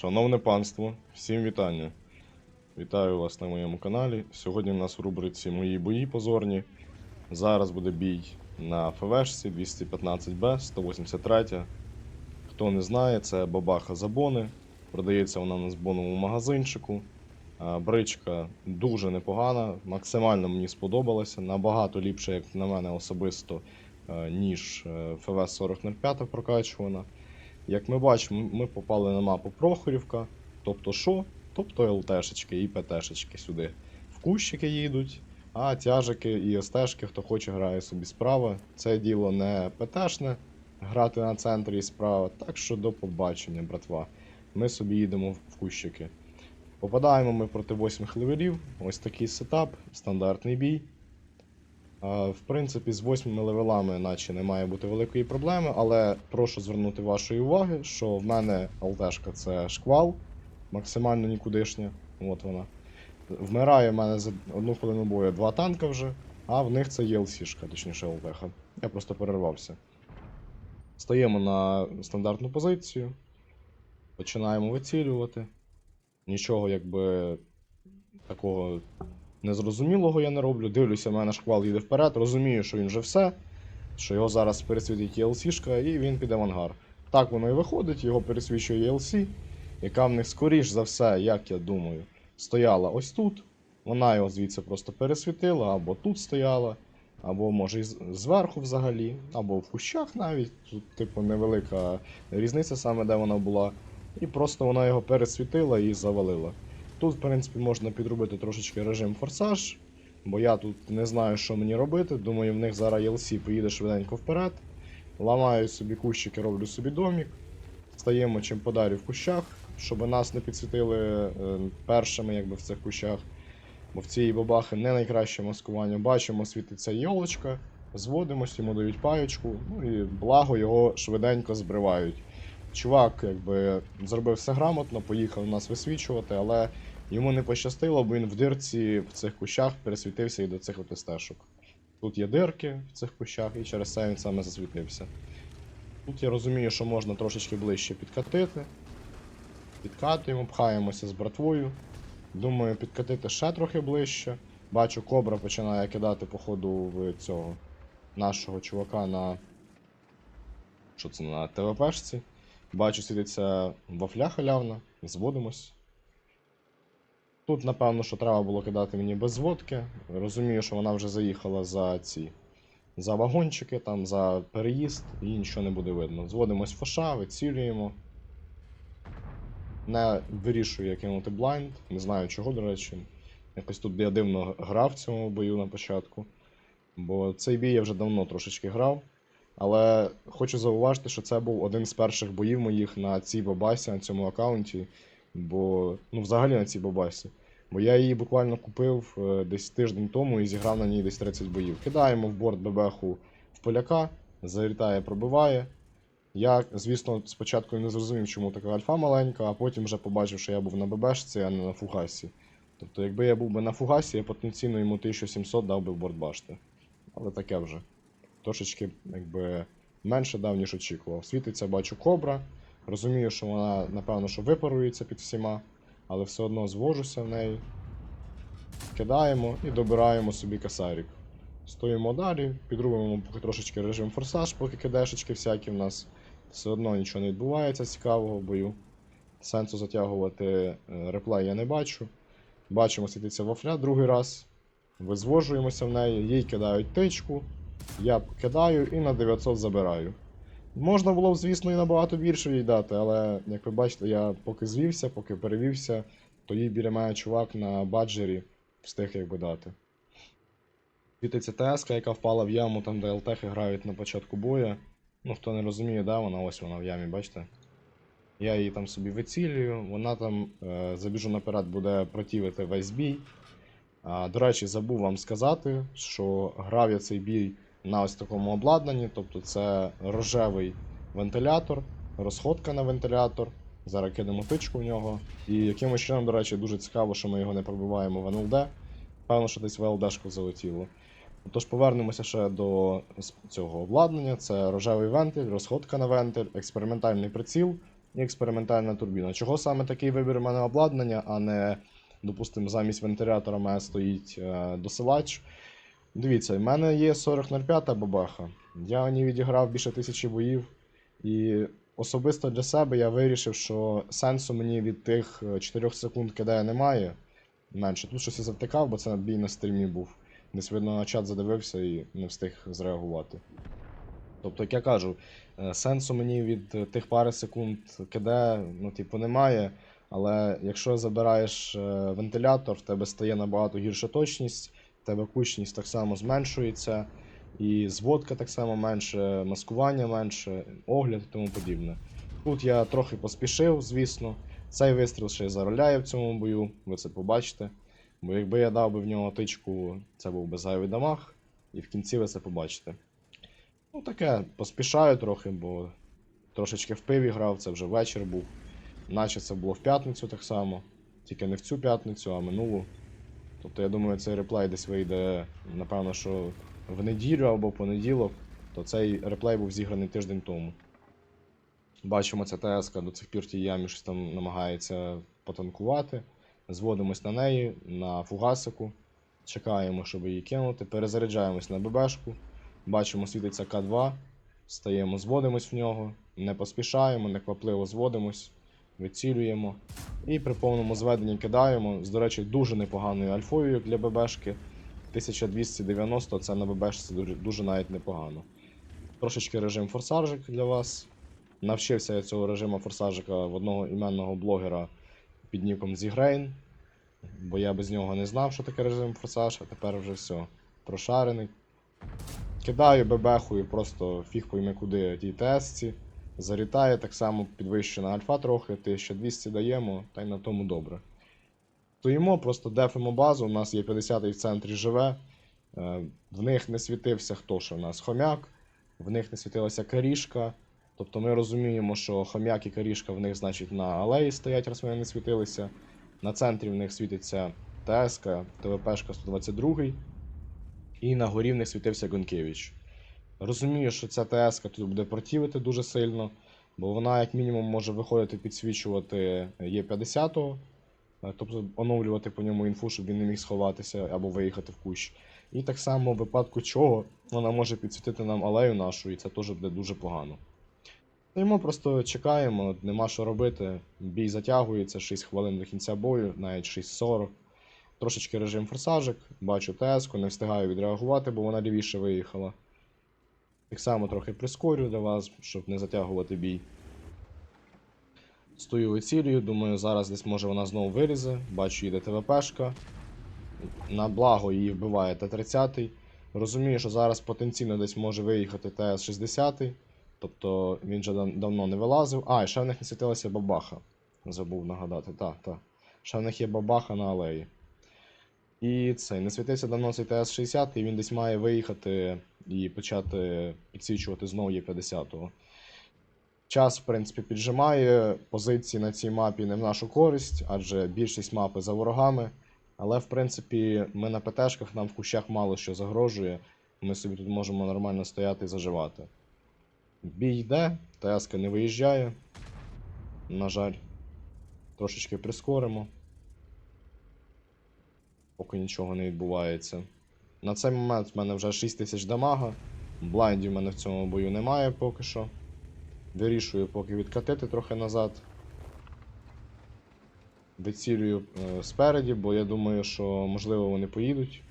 Шановне панство, всім вітання. Вітаю вас на моєму каналі. Сьогодні у нас в рубриці Мої бої позорні. Зараз буде бій на ФВшці 215Б 183. Хто не знає, це бабаха Забони. Продається вона у нас в боновому магазинчику. Бричка дуже непогана, максимально мені сподобалася. Набагато ліпше, як на мене особисто, ніж е, ФВ 4005 прокачувана. Як ми бачимо, ми попали на мапу Прохорівка. Тобто що? Тобто ЛТшечки і ПТшечки сюди. В кущики їдуть, а тяжики і СТшки, хто хоче, грає собі справа. Це діло не ПТшне, грати на центрі і справа. Так що до побачення, братва. Ми собі їдемо в кущики. Попадаємо ми проти 8 левелів. Ось такий сетап, стандартний бій. А, В принципі, з 8 левелами, наче не має бути великої проблеми, але прошу звернути вашої уваги, що в мене ЛТшка це шквал, максимально нікудишня. От вона. Вмирає в мене за одну хвилину бою два танка вже, а в них це ЄЛСішка, точніше ЛТХ. Я просто перервався. Стаємо на стандартну позицію, починаємо вицілювати. Нічого якби такого незрозумілого я не роблю. Дивлюся, в мене шквал їде вперед, розумію, що він вже все, що його зараз пересвітить ELC-шка і він піде в ангар. Так воно і виходить, його пересвічує ELC, яка в них скоріш за все, як я думаю, стояла ось тут. Вона його звідси просто пересвітила, або тут стояла, або може і зверху взагалі, або в кущах навіть. Тут, типу, невелика різниця саме, де вона була. І просто вона його пересвітила і завалила. Тут, в принципі, можна підробити трошечки режим форсаж, бо я тут не знаю, що мені робити. Думаю, в них зараз ELC поїде швиденько вперед. Ламаю собі кущики, роблю собі домік. Стаємо чим подалі в кущах, щоб нас не підсвітили е, першими якби, в цих кущах. Бо в цієї бабахи не найкраще маскування. Бачимо, світиться йолочка, зводимось, йому дають паючку, ну і благо його швиденько збривають. Чувак, якби зробив все грамотно, поїхав нас висвічувати, але йому не пощастило, бо він в дирці в цих кущах пересвітився і до цих от стежок. Тут є дирки в цих кущах, і через це він саме засвітився. Тут я розумію, що можна трошечки ближче підкатити. Підкатуємо, пхаємося з братвою. Думаю, підкатити ще трохи ближче. Бачу, кобра починає кидати, походу, в цього нашого чувака на. Що це на ТВПшці. Бачу, світиться вафля халявна, зводимось. Тут, напевно, що треба було кидати мені без зводки. Розумію, що вона вже заїхала за ці. За вагончики, там, за переїзд, і нічого не буде видно. Зводимось в фоша, вицілюємо. Не вирішую я кинути блайнд, не знаю чого, до речі. Якось тут я дивно грав в цьому бою на початку. Бо цей бій я вже давно трошечки грав. Але хочу зауважити, що це був один з перших боїв моїх на цій бабасі, на цьому аккаунті. Бо, ну, взагалі на цій бабасі. Бо я її буквально купив е, десь тиждень тому і зіграв на ній десь 30 боїв. Кидаємо в борт бебеху в поляка, залітає, пробиває. Я, звісно, спочатку не зрозумів, чому така альфа маленька, а потім вже побачив, що я був на ББшці, а не на фугасі. Тобто, якби я був би на фугасі, я потенційно йому 1700 дав би в борт башти. Але таке вже. Трошечки, якби, менше дав, ніж очікував. Світиться, бачу кобра. Розумію, що вона, напевно, що випарується під всіма, але все одно звожуся в неї. Кидаємо і добираємо собі касарік. Стоїмо далі, підробимо поки трошечки режим форсаж, поки кидешечки всякі в нас. Все одно нічого не відбувається цікавого в бою. Сенсу затягувати е, реплей я не бачу. Бачимо, світиться вафля другий раз. Визвожуємося в неї, їй кидають тичку. Я кидаю і на 900 забираю. Можна було б, звісно, і набагато більше їй дати, але, як ви бачите, я поки звівся, поки перевівся, то їй біля мене чувак на баджері встиг якби дати. Світиться ТСК, яка впала в яму, там де ЛТХи грають на початку бою. Ну, хто не розуміє, да, вона ось вона в ямі, бачите? Я її там собі вицілюю, вона там е, забіжу наперед, буде противити весь бій. А, до речі, забув вам сказати, що грав я цей бій на ось такому обладнанні, тобто це рожевий вентилятор, розходка на вентилятор. Зараз кинемо тичку в нього. І якимось чином, до речі, дуже цікаво, що ми його не пробиваємо в НЛД. Певно, що десь в ЛДшку залетіло. Тож повернемося ще до цього обладнання. Це рожевий вентиль, розходка на вентиль, експериментальний приціл і експериментальна турбіна. Чого саме такий вибір у мене обладнання, а не, допустимо, замість вентилятора мене стоїть е, досилач. Дивіться, в мене є 4005 бабаха. Я ній відіграв більше тисячі боїв. І особисто для себе я вирішив, що сенсу мені від тих е, 4 секунд кидає немає. Менше. Тут щось я завтикав, бо це бій на стрімі був. Десь видно на чат задивився і не встиг зреагувати. Тобто, як я кажу, е, сенсу мені від е, тих пари секунд КД, ну, типу, немає. Але якщо забираєш е, вентилятор, в тебе стає набагато гірша точність, тебе кучність так само зменшується, і зводка так само менше, маскування менше, огляд і тому подібне. Тут я трохи поспішив, звісно. Цей вистріл ще й зароляє в цьому бою, ви це побачите. Бо якби я дав би в нього тичку, це був би зайвий дамаг, і в кінці ви це побачите. Ну таке, поспішаю трохи, бо трошечки в пиві грав, це вже вечір був. Наче це було в п'ятницю так само. Тільки не в цю п'ятницю, а минулу. Тобто я думаю, цей реплей десь вийде, напевно, що в неділю або понеділок, то цей реплей був зіграний тиждень тому. Бачимо, ця ТСК до цих пір в тій ямі щось там намагається потанкувати. Зводимось на неї, на фугасику. Чекаємо, щоб її кинути. Перезаряджаємось на ББшку. Бачимо, світиться К2. Стаємо, зводимось в нього. Не поспішаємо, неквапливо зводимось, вицілюємо. І при повному зведенні кидаємо. З, до речі, дуже непоганою альфою для ББшки. 1290 це на ББшці дуже, дуже навіть непогано. Трошечки режим форсажик для вас. Навчився я цього режиму форсажика в одного іменного блогера під ніком Зігрейн. Бо я без нього не знав, що таке режим форсаж, а тепер вже все. Прошарений. Кидаю бебехою, просто фіг пойми куди тій тесці. Зарітає так само підвищена альфа трохи, 1200 даємо, та й на тому добре. Стоїмо, просто дефимо базу, у нас є 50-й в центрі живе. Е, В них не світився хто що в нас хомяк, в них не світилася карішка. Тобто ми розуміємо, що хомяк і карішка в них, значить, на алеї стоять, раз вони не світилися. На центрі в них світиться ТСК, ТВПшка 122. І на горі в них світився Гонкевич. Розумію, що ця ТСК тут буде противити дуже сильно, бо вона, як мінімум, може виходити підсвічувати Є50, е, тобто оновлювати по ньому інфу, щоб він не міг сховатися або виїхати в кущ. І так само, в випадку чого, вона може підсвітити нам алею нашу, і це теж буде дуже погано. Стоїмо, просто чекаємо, нема що робити. Бій затягується, 6 хвилин до кінця бою, навіть 6.40. Трошечки режим форсажик, бачу ТС-ку, не встигаю відреагувати, бо вона лівіше виїхала. Так само трохи прискорю для вас, щоб не затягувати бій. Стою вицілюю, думаю, зараз десь може вона знову вилізе. Бачу, їде ТВПшка. На благо її вбиває Т-30. Розумію, що зараз потенційно десь може виїхати ТС-60. Тобто він вже дав- давно не вилазив. А, і ще в них не світилася бабаха. Забув нагадати. Так, так. Ще в них є бабаха на алеї. І цей не світився давно цей ТС-60, і він десь має виїхати і почати підсвічувати знову Є50-го. Час, в принципі, піджимає. Позиції на цій мапі не в нашу користь, адже більшість мапи за ворогами. Але, в принципі, ми на ПТшках, нам в кущах мало що загрожує. Ми собі тут можемо нормально стояти і заживати. Бій йде, ТСК не виїжджає. На жаль, трошечки прискоримо. Поки нічого не відбувається. На цей момент в мене вже 6 тисяч дамага. Блайндів в мене в цьому бою немає поки що. Вирішую поки відкатити трохи назад. Вицілюю е, спереді, бо я думаю, що можливо вони поїдуть.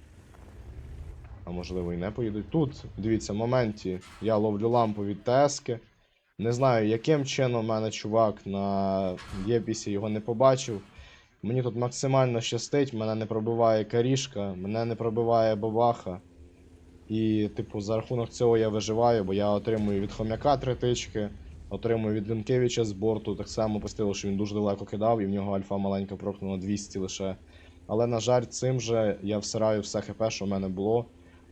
А можливо і не поїдуть. Тут, дивіться, в моменті я ловлю лампу від ТСки. Не знаю, яким чином в мене чувак на Єпісі його не побачив. Мені тут максимально щастить, мене не пробиває карішка, мене не пробиває бабаха. І, типу, за рахунок цього я виживаю, бо я отримую від хомяка три тички, отримую від Генкевича з борту. Так само по стилу, що він дуже далеко кидав, і в нього альфа маленька прокнула 200 лише. Але, на жаль, цим же я всираю все хп, що в мене було.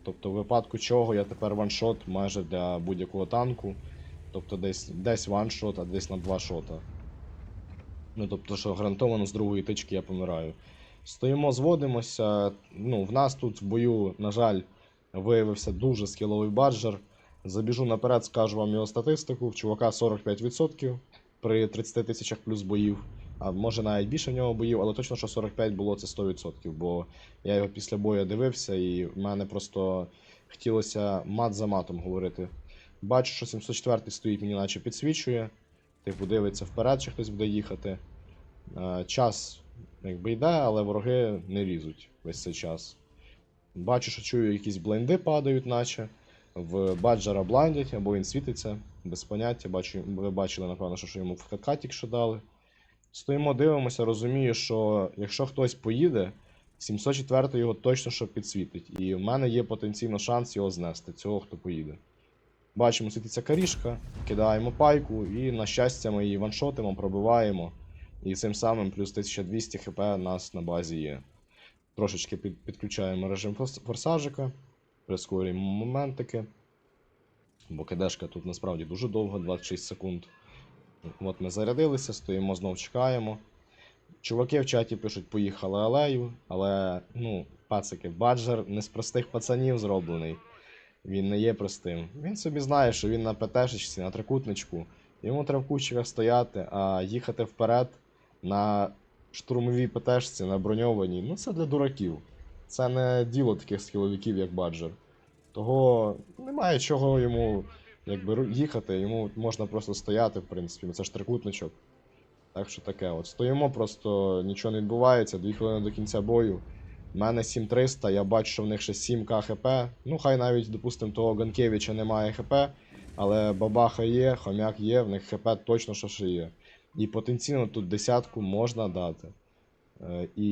Тобто, в випадку чого я тепер ваншот майже для будь-якого танку. Тобто десь, десь ваншот, а десь на два шота. Ну, тобто, що гарантовано з другої тички я помираю. Стоїмо, зводимося. Ну, в нас тут в бою, на жаль, виявився дуже скіловий баджер. Забіжу наперед, скажу вам його статистику. В чувака 45%. при 30 тисячах плюс боїв. А може навіть більше в нього боїв, але точно, що 45 було це 100%, бо я його після бою дивився, і в мене просто хотілося мат за матом говорити. Бачу, що 704 стоїть, мені наче підсвічує. Типу, дивиться вперед, чи хтось буде їхати. Е, Час якби йде, але вороги не лізуть весь цей час. Бачу, що чую, якісь бленди падають, наче. В баджера бландять, або він світиться, без поняття. Бачу, ви бачили, напевно, що, йому в тільки що дали. Стоїмо, дивимося, розумію, що якщо хтось поїде, 704 його точно що підсвітить. І в мене є потенційно шанс його знести, цього хто поїде. Бачимо, світиться карішка, кидаємо пайку, і, на щастя, ми її ваншотимо, пробиваємо. І цим самим плюс 1200 хп у нас на базі є. Трошечки під, підключаємо режим форсажика, прискорюємо моментики. Бо кидешка тут насправді дуже довго, 26 секунд. От ми зарядилися, стоїмо, знов чекаємо. Чуваки в чаті пишуть, поїхали алею, але, ну, пацики, баджер не з простих пацанів зроблений. Він не є простим. Він собі знає, що він на ПТшечці, на трикутничку. Йому треба в кущиках стояти, а їхати вперед на штурмовій ПТшці, на броньованій, ну це для дураків. Це не діло таких скіловиків, як баджер. Того немає чого йому якби їхати, йому можна просто стояти, в принципі, це ж трикутничок. Так що таке, от стоїмо, просто нічого не відбувається, дві хвилини до кінця бою. У мене 7300, я бачу, що в них ще 7к хп. Ну, хай навіть, допустимо, того Ганкевича немає хп, але бабаха є, хомяк є, в них хп точно що ще є. І потенційно тут десятку можна дати. Е, І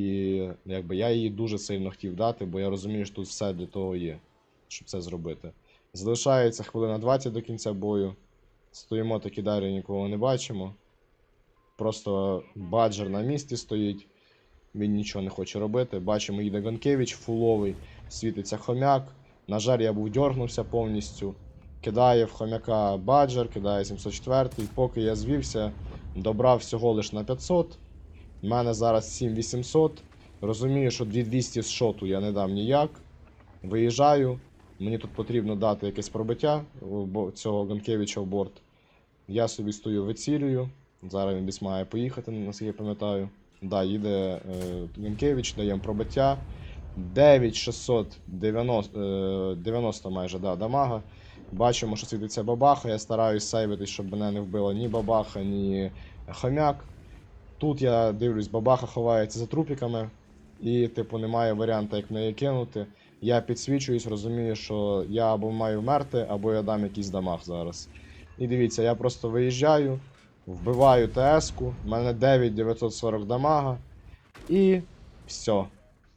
якби я її дуже сильно хотів дати, бо я розумію, що тут все для того є, щоб це зробити. Залишається хвилина 20 до кінця бою. Стоїмо такі далі, нікого не бачимо. Просто баджер на місці стоїть. Він нічого не хоче робити. Бачимо, їде Ганкевич фуловий, світиться хомяк. На жаль, я був дьорнувся повністю. Кидає в хомяка баджер, кидає 704. Поки я звівся, добрав всього лиш на 500. У мене зараз 7800. Розумію, що 2200 з шоту я не дам ніяк. Виїжджаю. Мені тут потрібно дати якесь пробиття цього Ганкевича в борт. Я собі стою, вицілюю. Зараз він десь має поїхати, наскільки я пам'ятаю. Да, їде е, даємо пробиття. 9690 е, 90 майже да, дамага. Бачимо, що світиться бабаха. Я стараюсь сейвитись, щоб мене не вбило ні бабаха, ні хомяк. Тут я дивлюсь, бабаха ховається за трупіками, і, типу, немає варіанту, як неї кинути. Я підсвічуюсь, розумію, що я або маю вмерти, або я дам якийсь дамаг зараз. І дивіться, я просто виїжджаю, вбиваю ТС-ку, в мене 9940 дамага. І все.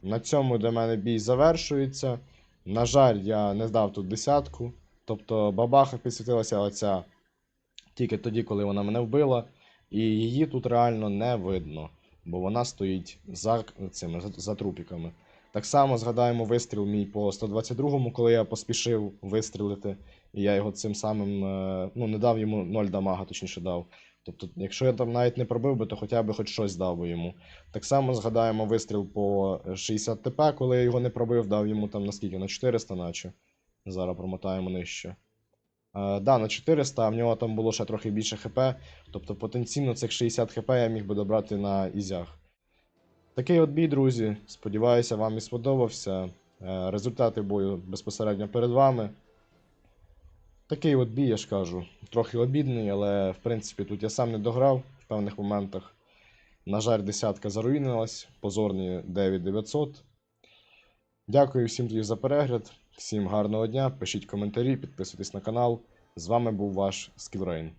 На цьому для мене бій завершується. На жаль, я не здав тут десятку. Тобто бабаха підсвітилася оця тільки тоді, коли вона мене вбила. І її тут реально не видно, бо вона стоїть за цими за, трупіками. Так само згадаємо вистріл мій по 122-му, коли я поспішив вистрілити, і я його цим самим е, ну, не дав йому 0 дамага, точніше дав. Тобто, якщо я там навіть не пробив би, то хоча б хоч щось дав би йому. Так само згадаємо вистріл по 60 ТП, коли я його не пробив, дав йому там наскільки? На 400, наче. Зараз промотаємо нижче. Е, да, на 400, а в нього там було ще трохи більше хп. Тобто потенційно цих 60 хп я міг би добрати на ізях. Такий от бій, друзі. Сподіваюся, вам і сподобався. Е, Результати бою безпосередньо перед вами. Такий от бій, я ж кажу, трохи обідний, але в принципі тут я сам не дограв в певних моментах. На жаль, десятка заруїнилась, позорні 9900. Дякую всім тоді за перегляд, всім гарного дня, пишіть коментарі, підписуйтесь на канал. З вами був ваш Skillrain.